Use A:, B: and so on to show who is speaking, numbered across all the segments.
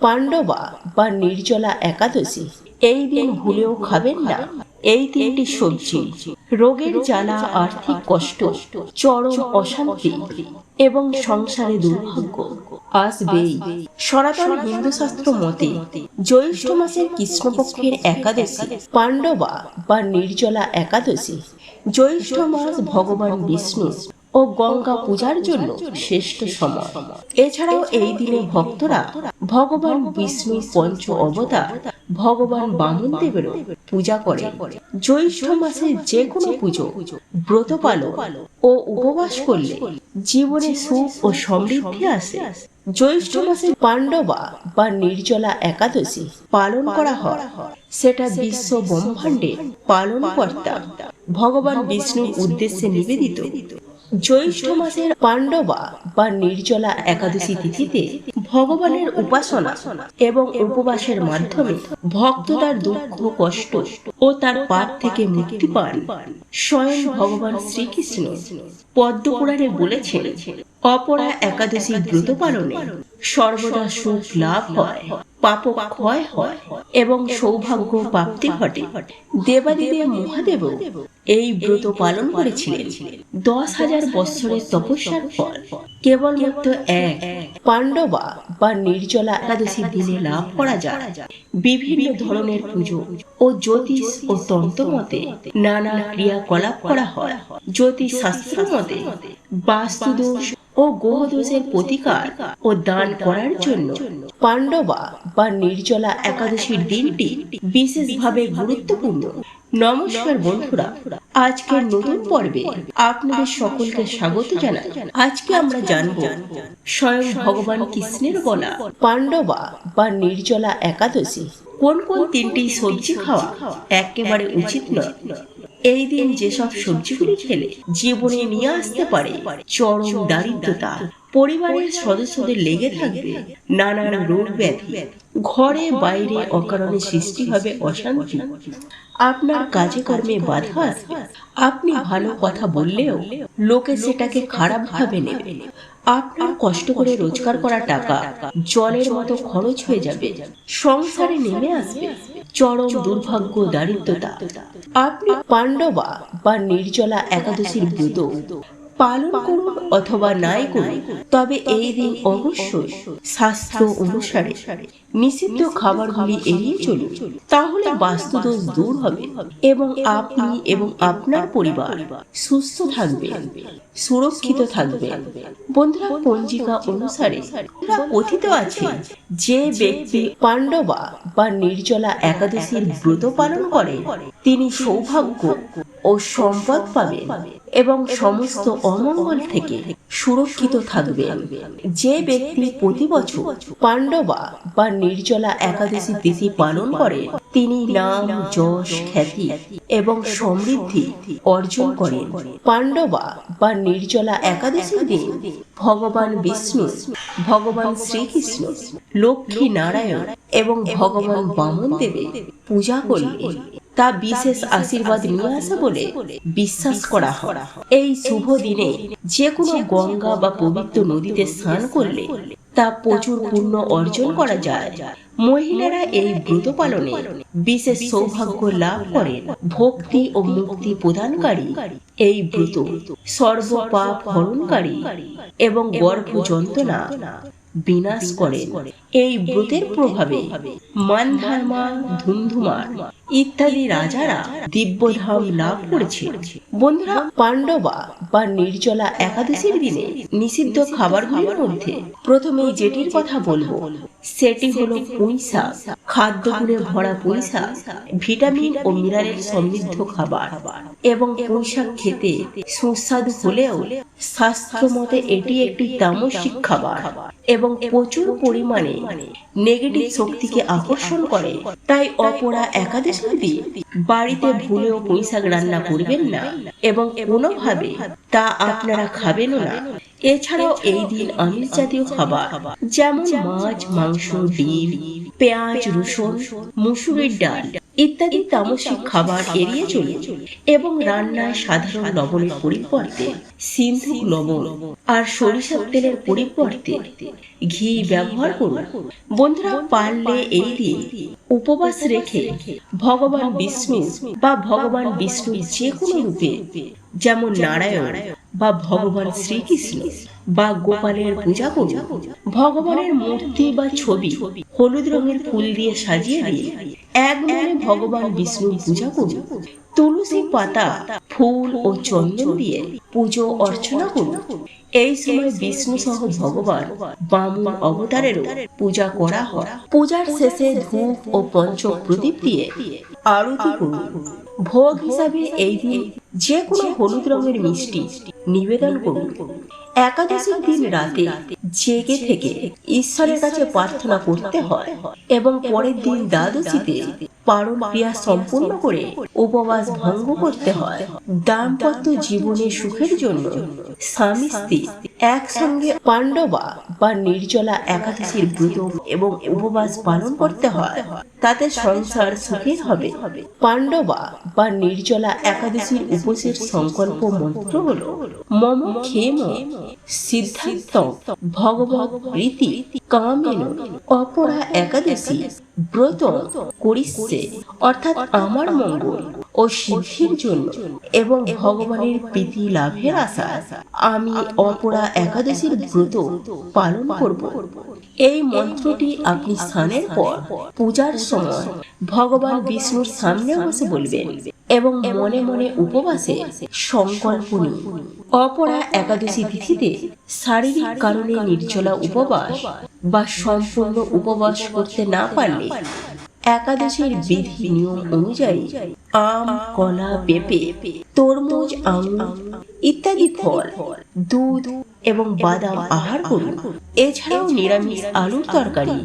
A: পাণ্ডবা বা নির্জলা একাদশী এই দিন ভুলেও খাবেন না। এই তিনটি সবজি, রোগের জ্বালা, আর্থিক কষ্ট, চরম অশান্তি এবং সংসারে দুর্ভাগ্য। আসবেই সনাতন হিন্দু শাস্ত্র মতে জ্যৈষ্ঠ মাসের কৃষ্ণপক্ষের একাদশী, পাণ্ডবা বা নির্জলা একাদশী, জ্যৈষ্ঠ মাস ভগবান বিষ্ণু ও গঙ্গা পূজার জন্য শ্রেষ্ঠ সময়। এছাড়াও এই দিনে ভক্তরা ভগবান বিষ্ণু পঞ্চ অবতার ভগবান বামন দেবেরও পূজা করে। জ্যৈষ্ঠ মাসে যে কোনো পুজো, ব্রত পালন ও উপবাস করলে জীবনে সুখ ও সমৃদ্ধি আসে। জ্যৈষ্ঠ মাসে পাণ্ডবা বা নির্জলা একাদশী পালন করা হয়। সেটা বিশ্ব ব্রহ্মাণ্ডের পালনকর্তা ভগবান বিষ্ণুর উদ্দেশ্যে নিবেদিত। জ্যৈষ্ঠ মাসের পাণ্ডবা বা নির্জলা একাদশী তিথিতে ভগবানের উপাসনা এবং উপবাসের মাধ্যমে ভক্ত তার দুঃখ, কষ্ট ও তার পাপ থেকে মুক্তি পান স্বয়ং ভগবান শ্রীকৃষ্ণ। পদ্মপুরাণে বলেছেন, অপরা একাদশী ব্রত পালনে সর্বদা সুখ লাভ হয় পাপ ক্ষয় হয় এবং সৌভাগ্য প্রাপ্তি ঘটে। দেবাদিদেব মহাদেব এই ব্রত পালন করেছিলেন। দশ হাজার বছরের তপস্যার ফল কেবলমাত্র এক পাণ্ডবা বা নির্জলা একাদশী দিনে লাভ করা যায়। বিভিন্ন ধরনের পুজো ও জ্যোতিষ ও তন্ত্র মতে নানা ক্রিয়াকলাপ করা হয়। জ্যোতিষ শাস্ত্র মতে বাস্তুদোষ ও গ্রহদোষের প্রতিকার ও দান করার জন্য। পাণ্ডবা বা নির্জলা একাদশীর দিনটি বিশেষভাবে গুরুত্বপূর্ণ। নমস্কার বন্ধুরা, আজকের নতুন পর্বে আপনাদের সকলকে স্বাগত জানাই। আজকে আমরা জানব স্বয়ং ভগবান কৃষ্ণের বলা পাণ্ডবা বা নির্জলা একাদশী। কোন কোন তিনটি সবজি খাওয়া একেবারে উচিত নয়। এই দিন যেসব সবজিগুলি খেলে জীবনে নিয়ে আসতে পারে চরম দারিদ্রতা পরিবারের সদস্যদের লেগে থাকবে নানান রোগ ব্যাধি ঘরে বাইরে অকারণে সৃষ্টি হবে অশান্তি। আপনার কাজে কর্মে বাধা আসবে আপনি ভালো কথা বললেও লোকে সেটাকে খারাপ ভাবে নেবে। আপনার কষ্ট করে রোজগার করা টাকা জলের মতো খরচ হয়ে যাবে, সংসারে নেমে আসবে, চরম দুর্ভাগ্য, দারিদ্রতা। আপনি পাণ্ডবা বা নির্জলা একাদশীর ব্রত পালন করুন অথবা নাই করুন তবে এই দিন অবশ্যই শাস্ত্র অনুসারে নিষিদ্ধ খাবারগুলি এড়িয়ে চলুন। তাহলে বাস্তুদোষ দূর হবে এবং আপনি এবং আপনার পরিবার সুস্থ থাকবেন সুরক্ষিত থাকবেন বন্ধুরা পঞ্জিকা অনুসারে কথিত আছে যে ব্যক্তি পাণ্ডবা বা নির্জলা একাদশীর ব্রত পালন করে তিনি সৌভাগ্য ও সম্পদ পাবেন এবং সমস্ত অমঙ্গল থেকে সুরক্ষিত থাকবেন। যে ব্যক্তি প্রতি বছর পাণ্ডবা বা নির্জলা একাদশী তিথি পালন করে, তিনি নাম, যশ, খ্যাতি এবং সমৃদ্ধি অর্জন করেন। পাণ্ডবা বা নির্জলা একাদশী দিন ভগবান বিষ্ণু, ভগবান শ্রীকৃষ্ণ, লক্ষ্মী নারায়ণ এবং ভগবান বামন দেবের পূজা করলে তা বিশেষ আশীর্বাদ নিয়ে আসে বলে বিশ্বাস করা হয়। এই শুভ দিনে যে কোনো গঙ্গা বা পবিত্র নদীতে স্নান করলে তা প্রচুর পুণ্য অর্জন করা যায়। মহিলারা এই ব্রত পালনে বিশেষ সৌভাগ্য লাভ করেন। ভক্তি ও মুক্তি প্রদানকারী এই ব্রত সর্বপাপ হরণকারী এবং গর্ভ যন্ত্রণা বিনাশ করেন। এই ব্রতের প্রভাবে মানধারমা ধুমধুমার ইত্যাদি রাজারা দিব্যধাম লাভ করেছে বন্ধুরা, পাণ্ডবা বা নির্জলা একাদশীর দিনে নিষিদ্ধ খাবারগুলির মধ্যে প্রথমেই যেটির কথা বলব, সেটি হলো পুঁই খাদ্য গুণে ভরা পুঁই শাক ভিটামিন ও মিনারেল সমৃদ্ধ খাবার এবং পুঁই শাক খেতে সুস্বাদু হলেও শাস্ত্র মতে এটি একটি তামসিক খাবার এবং প্রচুর পরিমাণে নেগেটিভ শক্তিকে আকর্ষণ করে। তাই অপরা একাদশ দিন বাড়িতে ভুলেও পুঁইশাক রান্না করবেন না এবং কোনোভাবে তা আপনারা খাবেন না। এছাড়াও এই দিন আমিষ জাতীয় খাবার যেমন মাছ মাংস ডিম পেঁয়াজ রসুন মুসুরির ডাল। ইত্যাদি তামসিক খাবার এড়িয়ে চলুন এবং রান্নায় সাধারণ লবণের পরিবর্তে সিন্ধু লবণ আর সরিষার তেলের পরিবর্তে ঘি ব্যবহার করুন। বন্ধুরা পারলে এই দিন উপবাস রেখে ভগবান বিষ্ণু বা ভগবান বিষ্ণুর যে কোনো রূপে যেমন নারায়ণ বা ভগবান শ্রীকৃষ্ণ বা গোপালের পূজা করুন। ভগবানের মূর্তি বা ছবি হলুদ রঙের ফুল দিয়ে সাজিয়ে দিয়ে এক মনে ভগবান বিষ্ণুর পূজা করুন। তুলসী পাতা, ফুল ও চন্দন দিয়ে পুজো অর্চনা করুন। এই সময় বিষ্ণু সহ ভগবান বামন অবতারেরও পূজা করা হয়। পূজার শেষে ধূপ ও পঞ্চ প্রদীপ দিয়ে আরতি করুন। ভোগ হিসাবে এই দিন যে কোনো হলুদ রঙের মিষ্টি নিবেদন করুন। একাদশীর দিন রাতে জেগে থেকে ঈশ্বরের কাছে প্রার্থনা করতে হয় এবং পরের দিন দ্বাদশীতে পারণ ক্রিয়া সম্পূর্ণ করে উপবাস ভঙ্গ করতে হয়। দাম্পত্য জীবনে সুখের জন্য স্বামী স্ত্রী একসঙ্গে পাণ্ডবা বা নির্জলা একাদশীর ব্রত এবং উপবাস পালন করতে হয়। তাতে সংসার সুখের হবে। পাণ্ডবা বা নির্জলা একাদশীর উপসের সংকল্প মন্ত্র হল, মম ক্ষেম সিদ্ধান্ত ভগবত প্রীতি কামেন অপরা একাদশী ব্রত করিচ্ছে অর্থাৎ আমার মঙ্গল ও সিদ্ধির জন্য এবং ভগবানের প্রীতি লাভের আশা। আমি অপরা একাদশীর ব্রত পালন করব। এই মন্ত্রটি আপনি স্নানের পর, পূজার সময় ভগবান বিষ্ণুর সামনে বসে বলবেন। এবং মনে মনে উপবাসে সংকল্প নিন অপরা একাদশী তিথিতে শারীরিক কারণে নির্জলা উপবাস বা সম্পূর্ণ উপবাস করতে না পারলে একাদশীর বিধি নিয়ম অনুযায়ী আম, কলা, পেঁপে, তরমুজ, আঙুর ইত্যাদি ফল, দুধ এবং বাদাম আহার করুন। এছাড়াও নিরামিষ আলুর তরকারি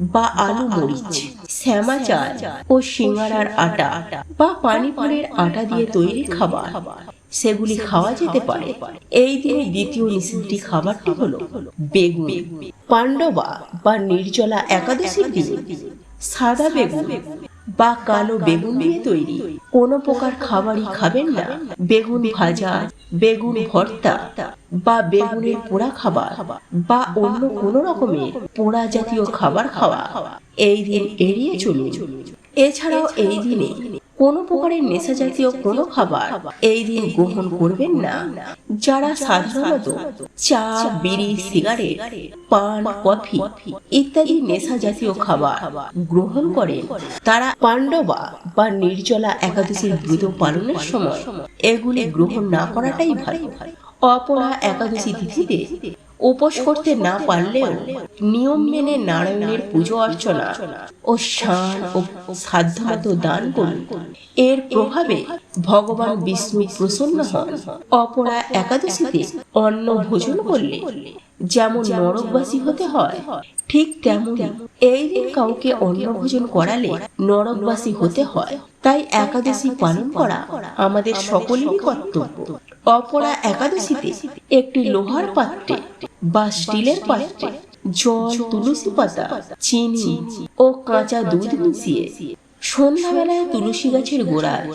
A: বা আলু মরিচ, শ্যামা চাল ও সিঙ্গারার আটা বা পানিপুরের আটা দিয়ে তৈরি খাবার। সেগুলি খাওয়া যেতে পারে। এই দিনে দ্বিতীয় নিষিদ্ধ খাবারটি হলো বেগুন। পাণ্ডবা বা নির্জলা একাদশীর দিনে সাদা বেগুন বা কালো বেগুন দিয়ে তৈরি। কোনো প্রকার খাবারই খাবেন না। বেগুন ভাজা, বেগুন ভর্তা বা বেগুনের পোড়া খাবার বা অন্য কোনো রকমের পোড়া জাতীয় খাবার খাওয়া। এই দিন এড়িয়ে চলুন। এছাড়াও এই দিনে কোনো প্রকারের নেশা জাতীয় কোনো খাবার এই দিন গ্রহণ করবেন না। যারা সাধারণত চা, বিড়ি, সিগারেট, পান, কফি ইত্যাদি নেশা জাতীয় খাবার গ্রহণ করেন, তারা পাণ্ডবা বা নির্জলা একাদশীর ব্রত পালনের সময় এগুলি গ্রহণ না করাটাই ভালো। অপরা একাদশী তিথিতে উপোস করতে না পারলেও নিয়ম মেনে নারায়ণের পুজো অর্চনা ও স্নান ও সাধ্যমতো দান করুন। এর প্রভাবে ভগবান বিষ্ণু প্রসন্ন হন। অপরা একাদশীতে অন্ন ভোজন করলে যেমন নরকবাসী হতে হয় ঠিক তেমনি এই দিন কাউকে অন্ন ভোজন করালে নরকবাসী হতে হয়। তাই একাদশী পালন করা আমাদের সকলেরই কর্তব্য। অপরা একাদশীতে একটি লোহার পাত্রে বা স্টিলের পাত্রে জল, তুলসী পাতা, চিনি ও কাঁচা দুধ মিশিয়ে সন্ধ্যাবেলায় তুলসী গাছের গোড়ায়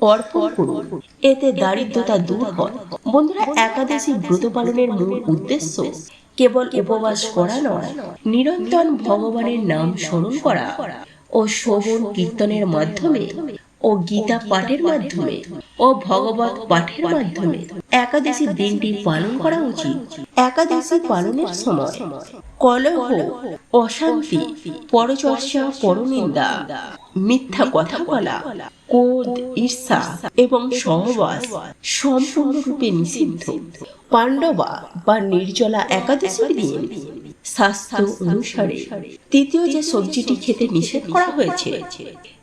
A: অর্পণ করুন। এতে দারিদ্রতা দূর হয়। বন্ধুরা, একাদশী ব্রত পালনের মূল উদ্দেশ্য কেবল উপবাস করা নয়, নিরন্তর ভগবানের নাম স্মরণ করা ও শ্রবণ কীর্তনের মাধ্যমে ও গীতা পাঠের মাধ্যমে ও ভগবত পাঠের মাধ্যমে। একাদশী দিনটি পালন করা উচিত। একাদশী পালনের সময় কলহ, অশান্তি, পরচর্চা, পরনিন্দা, মিথ্যা কথা বলা ক্রোধ, ঈর্ষা এবং সহবাস সম্পূর্ণরূপে নিষিদ্ধ। পাণ্ডবা বা নির্জলা একাদশীর দিন শাস্ত্র অনুসারে তৃতীয় যে সবজিটি খেতে নিষেধ করা হয়েছে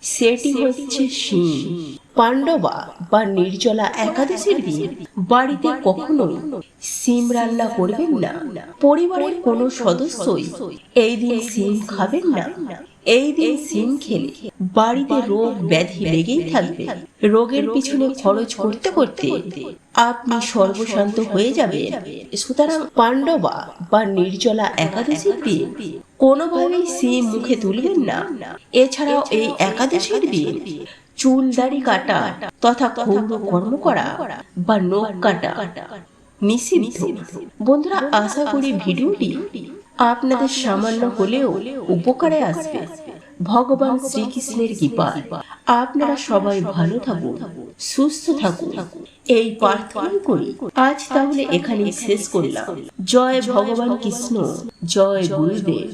A: সেটি হচ্ছে শিম। পাণ্ডবা বা নির্জলা একাদশীর দিন বাড়িতে কখনোই সিম রান্না করবেন না। পরিবারের কোনো সদস্যই এই দিন সিম খাবেন না। এই দিন সিম খেলে বাড়িতে রোগ ব্যাধি লেগেই থাকবে। রোগের পিছনে খরচ করতে করতে আপনি সর্বশান্ত হয়ে যাবেন। সুতরাং পাণ্ডবা বা নির্জলা একাদশীর দিন কোনোভাবেই সিম মুখে তুলবেন না। এছাড়াও এই একাদশীর দিন চুল দাড়ি কাটা তথা ক্ষৌর কর্ম করা বা নখ কাটা নিষিদ্ধ। বন্ধুরা আশা করি ভিডিওটি আপনাদের সামান্য হলেও উপকারে আসবে। ভগবান শ্রীকৃষ্ণের কৃপা আপনারা সবাই ভালো থাকুন সুস্থ থাকুন। এই প্রার্থনা করি। আজ তাহলে এখানেই শেষ করলাম। জয় ভগবান কৃষ্ণ জয় গুরুদেব।